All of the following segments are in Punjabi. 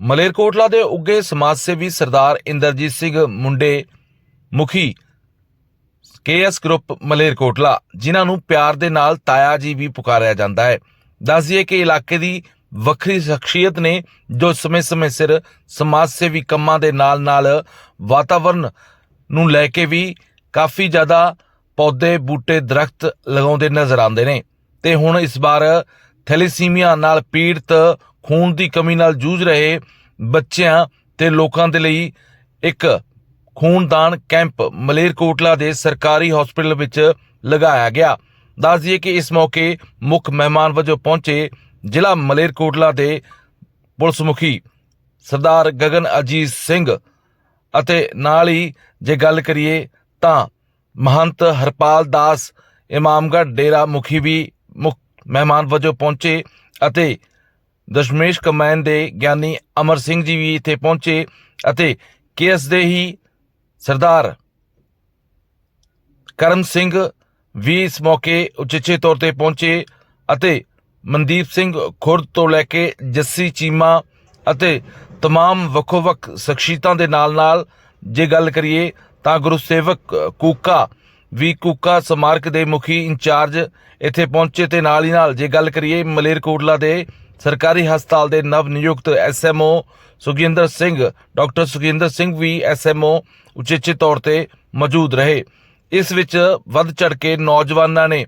ਮਲੇਰਕੋਟਲਾ ਦੇ ਉੱਗੇ ਸਮਾਜ ਸੇਵੀ ਸਰਦਾਰ ਇੰਦਰਜੀਤ ਸਿੰਘ ਮੁੰਡੇ ਮੁਖੀ ਕੇਐਸ ਗਰੁੱਪ ਮਲੇਰਕੋਟਲਾ, ਜਿਨ੍ਹਾਂ ਨੂੰ ਪਿਆਰ ਦੇ ਨਾਲ ਤਾਇਆ ਜੀ ਵੀ ਪੁਕਾਰਿਆ ਜਾਂਦਾ ਹੈ। ਦੱਸਦੀਏ ਕਿ ਇਲਾਕੇ ਦੀ ਵੱਖਰੀ ਸ਼ਖਸੀਅਤ ਨੇ, ਜੋ ਸਮੇਂ-ਸਮੇਂ ਸਿਰ ਸਮਾਜ ਸੇਵੀ ਕੰਮਾਂ ਦੇ ਨਾਲ-ਨਾਲ ਵਾਤਾਵਰਣ ਨੂੰ ਲੈ ਕੇ ਵੀ ਕਾਫੀ ਜ਼ਿਆਦਾ ਪੌਦੇ, ਬੂਟੇ, ਦਰਖਤ ਲਗਾਉਂਦੇ ਨਜ਼ਰ ਆਉਂਦੇ ਨੇ। ਤੇ ਹੁਣ ਇਸ ਵਾਰ ਥੈਲੇਸੀਮੀਆ ਨਾਲ ਪੀੜਤ ਖੂਨ ਦੀ ਕਮੀ ਨਾਲ ਜੂਝ ਰਹੇ ਬੱਚਿਆਂ ਤੇ ਲੋਕਾਂ ਦੇ ਲਈ ਇੱਕ ਖੂਨਦਾਨ ਕੈਂਪ ਮਲੇਰਕੋਟਲਾ ਦੇ ਸਰਕਾਰੀ ਹਸਪੀਟਲ ਵਿੱਚ ਲਗਾਇਆ ਗਿਆ। ਦੱਸ ਦਈਏ ਕਿ ਇਸ ਮੌਕੇ ਮੁੱਖ ਮਹਿਮਾਨ ਵਜੋਂ ਪਹੁੰਚੇ ਜ਼ਿਲ੍ਹਾ ਮਲੇਰਕੋਟਲਾ ਦੇ ਪੁਲਿਸ ਮੁਖੀ ਸਰਦਾਰ ਗਗਨ ਅਜੀਤ ਸਿੰਘ ਅਤੇ ਨਾਲ ਹੀ ਜੇ ਗੱਲ ਕਰੀਏ ਤਾਂ ਮਹੰਤ ਹਰਪਾਲ ਦਾਸ, ਇਮਾਮਗੜ੍ਹ ਡੇਰਾ ਮੁਖੀ ਵੀ ਮੁੱਖ ਮਹਿਮਾਨ ਵਜੋਂ ਪਹੁੰਚੇ ਅਤੇ ਦਸ਼ਮੇਸ਼ ਕਮੈਨ ਦੇ ਗਿਆਨੀ ਅਮਰ ਸਿੰਘ ਜੀ ਵੀ ਇੱਥੇ ਪਹੁੰਚੇ ਅਤੇ ਕੇਐਸ ਦੇ ਹੀ ਸਰਦਾਰ ਕਰਮ ਸਿੰਘ ਵੀ ਇਸ ਮੌਕੇ ਉਚੇਚੇ ਤੌਰ ਤੇ ਪਹੁੰਚੇ ਅਤੇ ਮਨਦੀਪ ਸਿੰਘ ਖੁਰਦ ਤੋਂ ਲੈ ਕੇ ਜੱਸੀ ਚੀਮਾ ਅਤੇ तमाम ਵੱਖੋ-ਵੱਖ ਸ਼ਖਸੀਅਤਾਂ ਦੇ ਨਾਲ-ਨਾਲ ਜੇ ਗੱਲ ਕਰੀਏ ਤਾਂ ਗੁਰੂ ਸੇਵਕ ਕੂਕਾ ਵੀ ਕੁੱਕਾ ਸਮਾਰਕ ਦੇ ਮੁਖੀ ਇੰਚਾਰਜ ਇੱਥੇ ਪਹੁੰਚੇ ਤੇ ਨਾਲ ਹੀ ਨਾਲ ਜੇ ਗੱਲ ਕਰੀਏ ਮਲੇਰਕੋਟਲਾ ਦੇ ਸਰਕਾਰੀ ਹਸਪਤਾਲ ਦੇ ਨਵ ਨਿਯੁਕਤ ਐਸਐਮਓ ਸੁਖਿੰਦਰ ਸਿੰਘ, ਡਾਕਟਰ ਸੁਖਿੰਦਰ ਸਿੰਘ ਵੀ ਐਸਐਮਓ ਉਚੇਚੇ ਤੌਰ ਤੇ ਮੌਜੂਦ ਰਹੇ। ਇਸ ਵਿੱਚ ਵੱਧ ਚੜ ਕੇ ਨੌਜਵਾਨਾਂ ਨੇ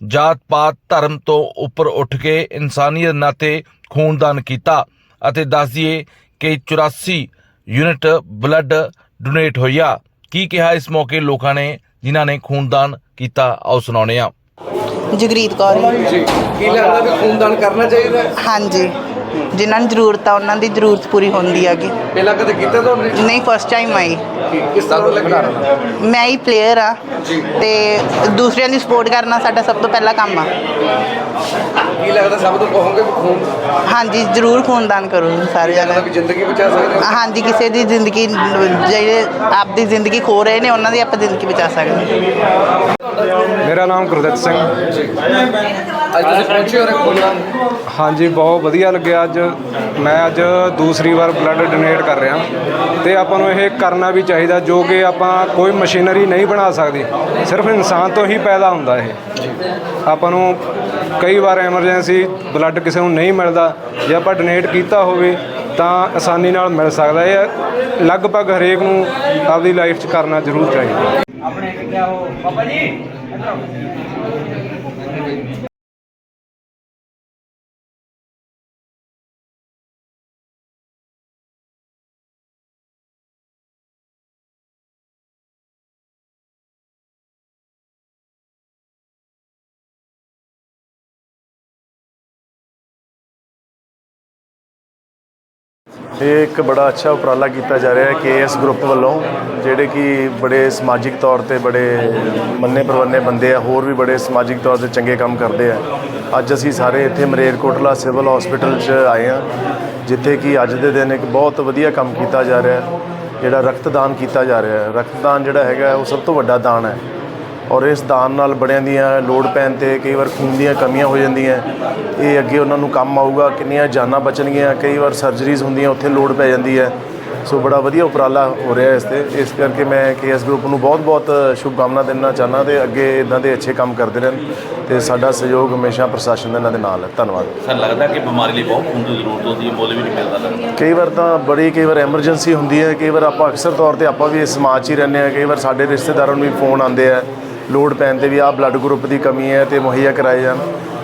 ਜਾਤ ਪਾਤ, ਧਰਮ ਤੋਂ ਉੱਪਰ ਉੱਠ ਕੇ ਇਨਸਾਨੀਅਤ ਨਾਤੇ ਖੂਨਦਾਨ ਕੀਤਾ ਅਤੇ ਦੱਸ ਦਈਏ ਕਿ 84 ਯੂਨਿਟ ਬਲੱਡ ਡੋਨੇਟ ਹੋਇਆ। ਕੀ ਕਿਹਾ ਇਸ ਮੌਕੇ ਲੋਕਾਂ ਨੇ? ਜਿਨ੍ਹਾਂ ਨੇ ਖੂਨਦਾਨ ਕੀਤਾ ਆਓ ਸੁਣਾਉਣੇ ਆ ਜਗਰੀਤ ਕੌਰ ਜੀ। ਜੀ ਕੀ ਲੱਗਦਾ ਵੀ ਖੂਨਦਾਨ ਕਰਨਾ ਚਾਹੀਦਾ ਹੈ? ਹਾਂਜੀ ਜਿਨ੍ਹਾਂ ਨੂੰ ਜ਼ਰੂਰਤ ਆ ਉਹਨਾਂ ਦੀ ਜ਼ਰੂਰਤ ਪੂਰੀ ਹੁੰਦੀ ਹੈਗੀ। ਪਹਿਲਾਂ ਕਦੇ ਕੀਤਾ ਤੁਹਾਡੇ ਨਹੀਂ? ਫਸਟ ਟਾਈਮ ਆਈ। ਕੀ- ਕਿਸ ਤਰ੍ਹਾਂ ਦਾ ਲੱਗਦਾ? ਮੈਂ ਹੀ ਪਲੇਅਰ ਆ। ਤੇ ਦੂਸਰਿਆਂ ਦੀ ਸਪੋਰਟ ਕਰਨਾ ਸਾਡਾ ਸਭ ਤੋਂ ਪਹਿਲਾ ਕੰਮ ਆ। ਕੀ ਲੱਗਦਾ ਸਭ ਤੋਂ ਕਹੋਗੇ ਖੂਨ? ਹਾਂਜੀ ਜ਼ਰੂਰ ਖੂਨਦਾਨ ਕਰੋ ਸਾਰੇ ਜਣੇ ਵੀ ਜ਼ਿੰਦਗੀ ਬਚਾ ਸਕਦੇ ਹੋ? ਹਾਂਜੀ ਕਿਸੇ ਦੀ ਜ਼ਿੰਦਗੀ ਜਿਹੜੇ ਆਪਦੀ ਜ਼ਿੰਦਗੀ ਖੋ ਰਹੇ ਨੇ ਉਹਨਾਂ ਦੀ ਆਪਾਂ ਜ਼ਿੰਦਗੀ ਬਚਾ ਸਕਦੇ ਹਾਂ। ਮੇਰਾ ਨਾਮ ਗੁਰਦਿੱਤ ਸਿੰਘ। ਅੱਜ ਤੁਸੀਂ ਪਹੁੰਚੇ ਹੋ ਰਹੇ ਖੂਨਦਾਨ ਹਾਂਜੀ ਬਹੁਤ ਵਧੀਆ ਲੱਗਿਆ ਅੱਜ। ਮੈਂ ਅੱਜ ਦੂਸਰੀ ਵਾਰ ਬਲੱਡ ਡੋਨੇਟ ਕਰ ਰਿਹਾ। ਤੇ ਆਪਾਂ ਨੂੰ ਇਹ ਕਰਨਾ ਵੀ ਚਾਹੀਦਾ ਜੋ ਕਿ ਆਪਾਂ ਕੋਈ ਮਸ਼ੀਨਰੀ ਨਹੀਂ ਬਣਾ ਸਕਦੀ। ਸਿਰਫ ਇਨਸਾਨ ਤੋਂ ਹੀ ਪੈਦਾ ਹੁੰਦਾ ਇਹ। ਆਪਾਂ ਨੂੰ ਕਈ ਵਾਰ ਐਮਰਜੈਂਸੀ ਬਲੱਡ ਕਿਸੇ ਨੂੰ ਨਹੀਂ ਮਿਲਦਾ। ਜੇ ਆਪਾਂ ਡੋਨੇਟ ਕੀਤਾ ਹੋਵੇ ਤਾਂ ਆਸਾਨੀ ਨਾਲ ਮਿਲ ਸਕਦਾ। ਇਹ ਲਗਭਗ ਹਰੇਕ ਨੂੰ ਆਪਦੀ ਲਾਈਫ 'ਚ ਕਰਨਾ ਜ਼ਰੂਰ ਚਾਹੀਦਾ। ਇਹ ਇੱਕ ਬੜਾ ਅੱਛਾ ਉਪਰਾਲਾ ਕੀਤਾ ਜਾ ਰਿਹਾ ਹੈ ਕੇਐਸ ਗਰੁੱਪ ਵੱਲੋਂ, ਜਿਹੜੇ ਕਿ ਬੜੇ ਸਮਾਜਿਕ ਤੌਰ ਤੇ ਬੜੇ ਮੰਨੇ ਪ੍ਰਵੰਨੇ ਬੰਦੇ ਆ, ਹੋਰ ਵੀ ਬੜੇ ਸਮਾਜਿਕ ਤੌਰ ਤੇ ਚੰਗੇ ਕੰਮ ਕਰਦੇ ਆ। ਅੱਜ ਅਸੀਂ ਸਾਰੇ ਇੱਥੇ ਮਰੇਰਕੋਟਲਾ ਸਿਵਲ ਹਸਪੀਟਲ 'ਚ ਆਏ ਆ ਜਿੱਥੇ ਕਿ ਅੱਜ ਦੇ ਦਿਨ ਇੱਕ ਬਹੁਤ ਵਧੀਆ ਕੰਮ ਕੀਤਾ ਜਾ ਰਿਹਾ ਹੈ, ਜਿਹੜਾ ਰਕਤਦਾਨ ਕੀਤਾ ਜਾ ਰਿਹਾ ਹੈ। ਰਕਤਦਾਨ ਜਿਹੜਾ ਹੈਗਾ, ਉਹ ਸਭ ਤੋਂ ਵੱਡਾ ਦਾਨ ਹੈ। ਔਰ ਇਸ ਦਾਨ ਨਾਲ ਬੜਿਆਂ ਦੀਆਂ ਲੋੜ ਪੈਣ ਤੇ ਕਈ ਵਾਰ ਖੂਨ ਦੀਆਂ ਕਮੀਆਂ ਹੋ ਜਾਂਦੀਆਂ। ਇਹ ਅੱਗੇ ਉਹਨਾਂ ਨੂੰ ਕੰਮ ਆਊਗਾ ਕਿੰਨੀਆਂ ਜਾਨਾਂ ਬਚਣਗੀਆਂ ਕਈ ਵਾਰ ਸਰਜਰੀਜ਼ ਹੁੰਦੀਆਂ ਉੱਥੇ ਲੋੜ ਪੈ ਜਾਂਦੀ ਹੈ। ਸੋ ਬੜਾ ਵਧੀਆ ਉਪਰਾਲਾ ਹੋ ਰਿਹਾ ਇਸ ਤੇ। ਇਸ ਕਰਕੇ ਮੈਂ ਕੇਐਸ ਗਰੁੱਪ ਨੂੰ ਬਹੁਤ-ਬਹੁਤ ਸ਼ੁਭਕਾਮਨਾ ਦੇਣਾ ਚਾਹੁੰਦਾ ਤੇ ਅੱਗੇ ਇਦਾਂ ਦੇ ਅੱਛੇ ਕੰਮ ਕਰਦੇ ਰਹਿਣ ਤੇ ਸਾਡਾ ਸਹਿਯੋਗ ਹਮੇਸ਼ਾ ਪ੍ਰਸ਼ਾਸਨ ਦਾ ਇਹਨਾਂ ਦੇ ਨਾਲ ਹੈ। ਧੰਨਵਾਦ। ਸਾਨੂੰ ਲੱਗਦਾ ਕਿ ਬਿਮਾਰੀ ਲਈ ਬਹੁਤ ਖੂਨ ਦੀ ਜ਼ਰੂਰਤ ਹੁੰਦੀ ਹੈ ਮੁੱਲ ਵੀ ਨਹੀਂ ਮਿਲਦਾ ਲੱਗਦਾ। ਕਈ ਵਾਰ ਤਾਂ ਬੜੀ ਕਈ ਵਾਰ ਐਮਰਜੈਂਸੀ ਹੁੰਦੀ ਹੈ ਕਈ ਵਾਰ ਆਪਾਂ ਅਕਸਰ ਤੌਰ ਤੇ ਆਪਾਂ ਵੀ ਇਸ ਸਮਾਜ 'ਚ ਹੀ ਰਹਿੰਦੇ ਆ ਕਈ ਵਾਰ ਸਾਡੇ ਰਿਸ਼ਤੇਦਾਰਾਂ ਨੂੰ ਵੀ ਫੋਨ ਆਉਂਦੇ ਆ। ਲੋੜ ਪੈਣ ਤੇ ਵੀ ਆਹ ਬਲੱਡ ਗਰੁੱਪ ਦੀ ਕਮੀ ਹੈ ਤੇ ਮੁਹੱਈਆ ਕਰਾਏ ਜਾਣ।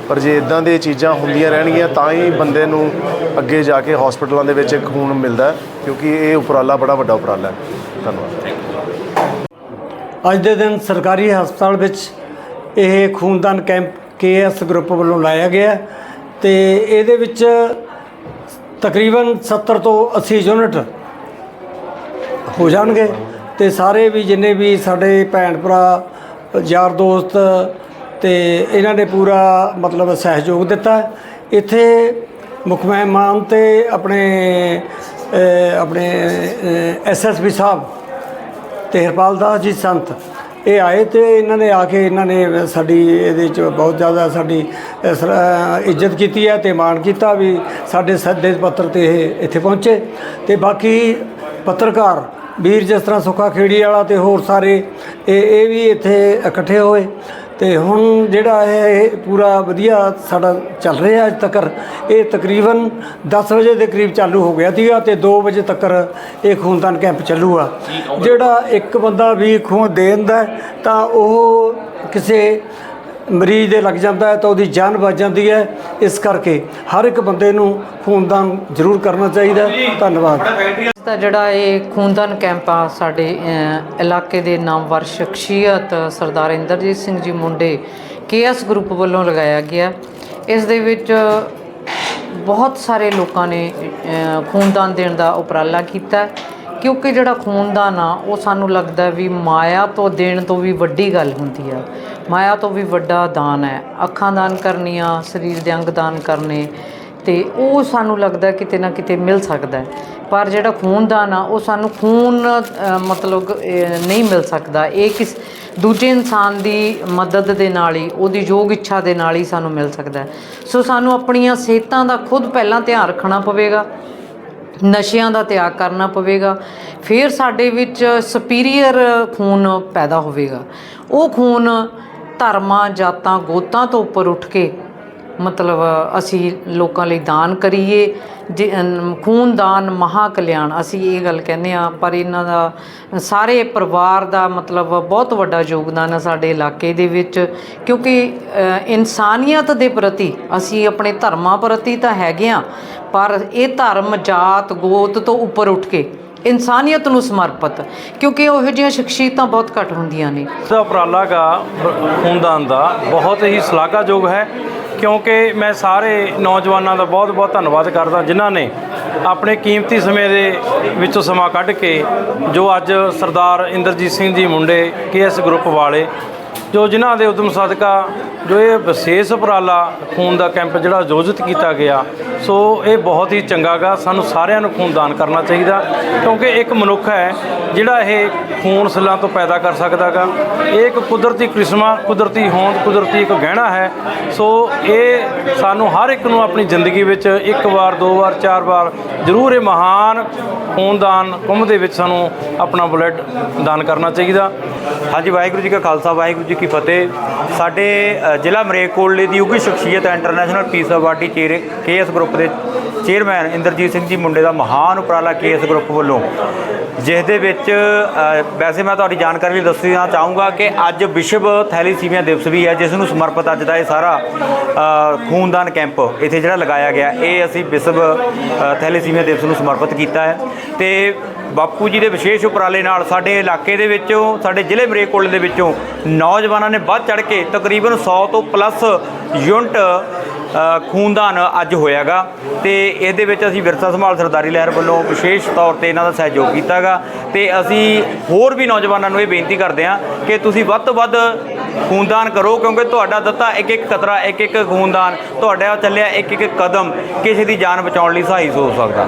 ਪਰ ਜੇ ਇਦਾਂ ਦੀਆਂ ਚੀਜ਼ਾਂ ਹੁੰਦੀਆਂ ਰਹਿਣਗੀਆਂ, ਤਾਂ ਹੀ ਬੰਦੇ ਨੂੰ ਅੱਗੇ ਜਾ ਕੇ ਹਸਪੀਟਲਾਂ ਦੇ ਵਿੱਚ ਖੂਨ ਮਿਲਦਾ ਕਿਉਂਕਿ ਇਹ ਉਪਰਾਲਾ ਬੜਾ ਵੱਡਾ ਉਪਰਾਲਾ ਹੈ। ਧੰਨਵਾਦ। ਅੱਜ ਦੇ ਦਿਨ ਸਰਕਾਰੀ ਹਸਪਤਾਲ ਵਿੱਚ ਇਹ ਖੂਨਦਾਨ ਕੈਂਪ ਕੇਐਸ ਗਰੁੱਪ ਵੱਲੋਂ ਲਾਇਆ ਗਿਆ ਤੇ ਇਹਦੇ ਵਿੱਚ ਤਕਰੀਬਨ 70 ਤੋਂ 80 ਯੂਨਿਟ ਹੋ ਜਾਣਗੇ ਤੇ ਸਾਰੇ ਵੀ ਜਿੰਨੇ ਵੀ ਸਾਡੇ ਭੈਣ ਭਰਾ ਯਾਰ ਦੋਸਤ ਤੇ ਇਹਨਾਂ ਨੇ ਪੂਰਾ ਮਤਲਬ ਸਹਿਯੋਗ ਦਿੱਤਾ। ਇੱਥੇ ਮੁੱਖ ਮਹਿਮਾਨ ਤੇ ਆਪਣੇ ਅ, ਆਪਣੇ ਐਸਐਸਪੀ ਸਾਹਿਬ ਤੇ ਹਰਪਾਲ ਦਾਸ ਜੀ ਸੰਤ ਇਹ ਆਏ ਤੇ ਇਹਨਾਂ ਨੇ ਆ ਕੇ ਇਹਨਾਂ ਨੇ ਸਾਡੀ ਇਹਦੇ ਚ ਬਹੁਤ ਜ਼ਿਆਦਾ ਸਾਡੀ ਇੱਜ਼ਤ ਕੀਤੀ ਹੈ ਤੇ ਮਾਣ ਕੀਤਾ ਵੀ ਸਾਡੇ ਸੱਦੇ ਪੱਤਰ ਤੇ ਇਹ ਇੱਥੇ ਪਹੁੰਚੇ। ਤੇ ਬਾਕੀ ਪੱਤਰਕਾਰ ਵੀਰ ਜਿਸ ਤਰ੍ਹਾਂ ਸੁੱਖਾ ਖੇੜੀ ਵਾਲਾ ਤੇ ਹੋਰ ਸਾਰੇ ਇਹ ਇਹ ਵੀ ਇੱਥੇ ਇਕੱਠੇ ਹੋਏ ਤੇ ਹੁਣ ਜਿਹੜਾ ਇਹ ਇਹ ਪੂਰਾ ਵਧੀਆ ਸਾਡਾ ਚੱਲ ਰਿਹਾ ਅੱਜ ਤੱਕ ਇਹ ਤਕਰੀਬਨ 10 ਵਜੇ ਦੇ ਕਰੀਬ ਚਾਲੂ ਹੋ ਗਿਆ ਸੀਗਾ ਤੇ 2 ਵਜੇ ਤੱਕ ਇਹ ਖੂਨਦਾਨ ਕੈਂਪ ਚੱਲੂਗਾ। ਜਿਹੜਾ ਇੱਕ ਬੰਦਾ ਵੀ ਖੂਨ ਦੇ ਦਿੰਦਾ ਹੈ, ਤਾਂ ਉਹ ਕਿਸੇ ਮਰੀਜ਼ ਦੇ ਲੱਗ ਜਾਂਦਾ ਹੈ ਤਾਂ ਉਹਦੀ ਜਾਨ ਬਚ ਜਾਂਦੀ ਹੈ। ਇਸ ਕਰਕੇ ਹਰ ਇੱਕ ਬੰਦੇ ਨੂੰ ਖੂਨਦਾਨ ਜ਼ਰੂਰ ਕਰਨਾ ਚਾਹੀਦਾ ਹੈ। ਧੰਨਵਾਦ। ਦਾ ਜਿਹੜਾ ਇਹ ਖੂਨਦਾਨ ਕੈਂਪ ਆ ਸਾਡੇ ਅ, ਇਲਾਕੇ ਦੇ ਨਾਮਵਰ ਸ਼ਖਸੀਅਤ ਸਰਦਾਰ ਇੰਦਰਜੀਤ ਸਿੰਘ ਜੀ ਮੁੰਡੇ ਕੇਐਸ ਗਰੁੱਪ ਵੱਲੋਂ ਲਗਾਇਆ ਗਿਆ। ਇਸ ਦੇ ਵਿੱਚ ਬਹੁਤ ਸਾਰੇ ਲੋਕਾਂ ਨੇ ਅ, ਖੂਨਦਾਨ ਦੇਣ ਦਾ ਉਪਰਾਲਾ ਕੀਤਾ ਕਿਉਂਕਿ ਜਿਹੜਾ ਖੂਨਦਾਨ ਆ ਉਹ ਸਾਨੂੰ ਲੱਗਦਾ ਵੀ ਮਾਇਆ ਤੋਂ ਦੇਣ ਤੋਂ ਵੀ ਵੱਡੀ ਗੱਲ ਹੁੰਦੀ ਆ। ਮਾਇਆ ਤੋਂ ਵੀ ਵੱਡਾ ਦਾਨ ਹੈ। ਅੱਖਾਂ ਦਾਨ ਕਰਨੀਆਂ, ਸਰੀਰ ਦੇ ਅੰਗ ਦਾਨ ਕਰਨੇ ਤੇ ਉਹ ਸਾਨੂੰ ਲੱਗਦਾ ਕਿਤੇ ਨਾ ਕਿਤੇ ਮਿਲ ਸਕਦਾ ਪਰ ਜਿਹੜਾ ਖੂਨਦਾਨ ਆ, ਉਹ ਸਾਨੂੰ ਖੂਨ ਮਤਲਬ ਨਹੀਂ ਮਿਲ ਸਕਦਾ। ਇਹ ਕਿਸ ਦੂਜੇ ਇਨਸਾਨ ਦੀ ਮਦਦ ਦੇ ਨਾਲ ਹੀ, ਉਹਦੀ ਯੋਗ ਇੱਛਾ ਦੇ ਨਾਲ ਹੀ ਸਾਨੂੰ ਮਿਲ ਸਕਦਾ ਸੋ ਸਾਨੂੰ ਆਪਣੀਆਂ ਸਿਹਤਾਂ ਦਾ ਖੁਦ ਪਹਿਲਾਂ ਧਿਆਨ ਰੱਖਣਾ ਪਵੇਗਾ, ਨਸ਼ਿਆਂ ਦਾ ਤਿਆਗ ਕਰਨਾ ਪਵੇਗਾ, ਫਿਰ ਸਾਡੇ ਵਿੱਚ ਸੁਪੀਰੀਅਰ ਖੂਨ ਪੈਦਾ ਹੋਵੇਗਾ। ਉਹ ਖੂਨ ਧਰਮਾਂ ਜਾਤਾਂ ਗੋਤਾਂ ਤੋਂ ਉੱਪਰ ਉੱਠ ਕੇ ਮਤਲਬ ਅਸੀਂ ਲੋਕਾਂ ਲਈ ਦਾਨ ਕਰੀਏ ਜੇ ਅਮ, ਖੂਨਦਾਨ ਮਹਾ ਕਲਿਆਣ ਅਸੀਂ ਇਹ ਗੱਲ ਕਹਿੰਦੇ ਆ ਪਰ ਇਹਨਾਂ ਦਾ ਸਾਰੇ ਪਰਿਵਾਰ ਦਾ ਮਤਲਬ ਬਹੁਤ ਵੱਡਾ ਯੋਗਦਾਨ ਹੈ ਸਾਡੇ ਇਲਾਕੇ ਦੇ ਵਿੱਚ ਕਿਉਂਕਿ ਇਨਸਾਨੀਅਤ ਦੇ ਪ੍ਰਤੀ ਅਸੀਂ ਆਪਣੇ ਧਰਮਾਂ ਪ੍ਰਤੀ ਤਾਂ ਹੈਗੇ ਆ ਪਰ ਇਹ ਧਰਮ ਜਾਤ ਗੋਤ ਤੋਂ ਉੱਪਰ ਉੱਠ ਕੇ ਇਨਸਾਨੀਅਤ ਨੂੰ ਸਮਰਪਿਤ, ਕਿਉਂਕਿ ਉਹੋ ਜਿਹੀਆਂ ਸ਼ਖਸੀਅਤਾਂ ਬਹੁਤ ਘੱਟ ਹੁੰਦੀਆਂ ਨੇ। ਦਾ ਉਪਰਾਲਾ ਗਾ ਖੂਨਦਾਨ ਦਾ, ਬਹੁਤ ਹੀ ਸ਼ਲਾਘਾਯੋਗ ਹੈ, ਕਿਉਂਕਿ ਮੈਂ ਸਾਰੇ ਨੌਜਵਾਨਾਂ ਦਾ ਬਹੁਤ ਬਹੁਤ ਧੰਨਵਾਦ ਕਰਦਾ, ਜਿਨ੍ਹਾਂ ਨੇ ਆਪਣੇ ਕੀਮਤੀ ਸਮੇਂ ਦੇ ਵਿੱਚੋਂ ਸਮਾਂ ਕੱਢ ਕੇ ਜੋ ਅੱਜ ਸਰਦਾਰ ਇੰਦਰਜੀਤ ਸਿੰਘ ਜੀ ਮੁੰਡੇ ਕੇਐਸ ਗਰੁੱਪ ਵਾਲੇ ਜੋ ਜਿਨ੍ਹਾਂ ਦੇ ਉਦਮ ਸਦਕਾ, ਜੋ ਇਹ ਵਿਸ਼ੇਸ਼ ਉਪਰਾਲਾ ਖੂਨ ਦਾ ਕੈਂਪ ਜਿਹੜਾ ਆਯੋਜਿਤ ਕੀਤਾ ਗਿਆ, ਸੋ ਇਹ ਬਹੁਤ ਹੀ ਚੰਗਾ ਗਾ। ਸਾਨੂੰ ਸਾਰਿਆਂ ਨੂੰ ਖੂਨ ਦਾਨ ਕਰਨਾ ਚਾਹੀਦਾ, ਕਿਉਂਕਿ ਇੱਕ ਮਨੁੱਖ ਹੈ ਜਿਹੜਾ ਇਹ ਖੂਨ ਸੈੱਲਾਂ ਤੋਂ ਪੈਦਾ ਕਰ ਸਕਦਾ ਗਾ। ਇਹ ਇੱਕ ਕੁਦਰਤੀ ਕ੍ਰਿਸ਼ਮਾ, ਕੁਦਰਤੀ ਹੋਂਦ, ਕੁਦਰਤੀ ਇੱਕ ਗਹਿਣਾ ਹੈ। ਸੋ ਇਹ ਸਾਨੂੰ ਹਰ ਇੱਕ ਨੂੰ ਆਪਣੀ ਜ਼ਿੰਦਗੀ ਵਿੱਚ ਇੱਕ ਵਾਰ, ਦੋ ਵਾਰ, ਚਾਰ ਵਾਰ ਜ਼ਰੂਰ ਇਹ ਮਹਾਨ ਖੂਨਦਾਨ ਕੁੰਭ ਦੇ ਵਿੱਚ ਸਾਨੂੰ ਆਪਣਾ ਬਲੱਡ ਦਾਨ ਕਰਨਾ ਚਾਹੀਦਾ। ਹਾਂਜੀ, ਵਾਹਿਗੁਰੂ ਜੀ ਕਾ ਖਾਲਸਾ, ਵਾਹਿਗੁਰੂ ਜੀ ਕੀ ਫਤਿਹ। ਸਾਡੇ ਅ, ਜ਼ਿਲ੍ਹਾ ਮਰੇਕੋਟਲੇ ਦੀ ਉਗੀ ਸ਼ਖਸੀਅਤ international peace awardee chair KS group ਦੇ ਚੇਅਰਮੈਨ ਇੰਦਰਜੀਤ ਸਿੰਘ ਜੀ ਮੁੰਡੇ ਦਾ ਮਹਾਨ ਉਪਰਾਲਾ ਕੇਐਸ ਗਰੁੱਪ ਵੱਲੋਂ। ਜਿਸ ਦੇ ਵਿੱਚ ਵੈਸੇ ਮੈਂ ਤੁਹਾਡੀ ਜਾਣਕਾਰੀ ਲਈ ਦੱਸਣਾ ਚਾਹੂੰਗਾ ਕਿ ਅੱਜ ਵਿਸ਼ਵ ਥੈਲੀਸੀਮੀਆ ਦਿਵਸ ਵੀ ਹੈ ਜਿਸ ਨੂੰ ਸਮਰਪਿਤ ਅੱਜ ਦਾ ਇਹ ਸਾਰਾ ਖੂਨਦਾਨ ਕੈਂਪ ਇੱਥੇ ਜਿਹੜਾ ਲਗਾਇਆ ਗਿਆ ਇਹ ਅਸੀਂ ਵਿਸ਼ਵ ਅ, ਥੈਲੀਸੀਮੀਆ ਦਿਵਸ ਨੂੰ ਸਮਰਪਿਤ ਕੀਤਾ ਹੈ। ਤੇ ਬਾਪੂ ਜੀ ਦੇ ਵਿਸ਼ੇਸ਼ ਉਪਰਾਲੇ ਨਾਲ ਸਾਡੇ ਇਲਾਕੇ ਦੇ ਵਿੱਚੋਂ ਸਾਡੇ ਜ਼ਿਲ੍ਹੇ ਮਰੇਕੋਟਲੇ ਦੇ ਵਿੱਚੋਂ ਨੌਜਵਾਨ ਨੇ ਵੱਧ ਚੜ ਕੇ ਤਕਰੀਬਨ 100 ਤੋਂ ਪਲੱਸ ਯੂਨਿਟ ਖੂਨਦਾਨ ਅੱਜ ਹੋਇਆਗਾ ਤੇ ਇਹਦੇ ਵਿੱਚ ਅਸੀਂ ਵਿਰਸਾ ਸੰਭਾਲ ਸਰਦਾਰੀ ਲਹਿਰ ਵੱਲੋਂ ਵਿਸ਼ੇਸ਼ ਤੌਰ ਤੇ ਇਹਨਾਂ ਦਾ ਸਹਿਯੋਗ ਕੀਤਾਗਾ ਤੇ ਅਸੀਂ ਹੋਰ ਵੀ ਨੌਜਵਾਨਾਂ ਨੂੰ ਇਹ ਬੇਨਤੀ ਕਰਦੇ ਹਾਂ ਕਿ ਤੁਸੀਂ ਵੱਧ ਤੋਂ ਵੱਧ ਖੂਨਦਾਨ ਕਰੋ ਕਿਉਂਕਿ ਤੁਹਾਡਾ ਦਿੱਤਾ ਇੱਕ ਇੱਕ ਕਤਰਾ ਇੱਕ ਇੱਕ ਖੂਨਦਾਨ, ਤੁਹਾਡਾ ਚੱਲਿਆ ਇੱਕ ਇੱਕ ਕਦਮ, ਕਿਸੇ ਦੀ ਜਾਨ ਬਚਾਉਣ ਲਈ ਸਹਾਈ ਹੋ ਸਕਦਾ।